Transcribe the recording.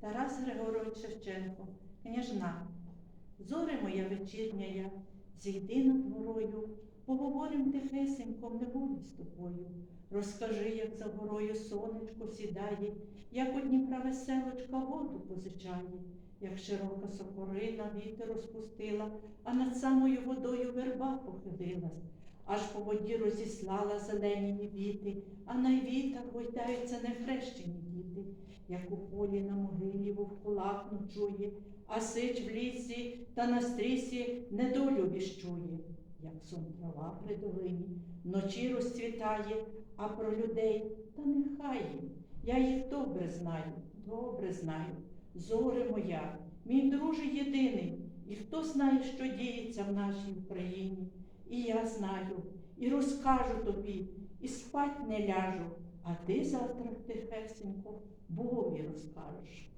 Тарас Григорович Шевченко, княжна. Зоре моя вечірня я, зійди над горою, поговорим тихесенько в неволі з тобою. Розкажи, як за горою сонечко сідає, як у Дніпра веселочка воду позичає, як широка сокорина вітер розпустила, а над самою водою верба похилилась, аж по воді розіслала зелені віти, а на вітах гойдаються нехрещені діти, як у полі на могилі вовкулак ночує, а сич в лісі та на стрісі недолю віщує, як сон трава при долині, вночі розцвітає, а про людей та нехай їм. Я їх добре знаю, добре знаю. Зоре моя, мій друже єдиний, і хто знає, що діється в нашій Україні. І я знаю, і розкажу тобі, і спать не ляжу, а ти завтра тихесенько Богові розкажеш.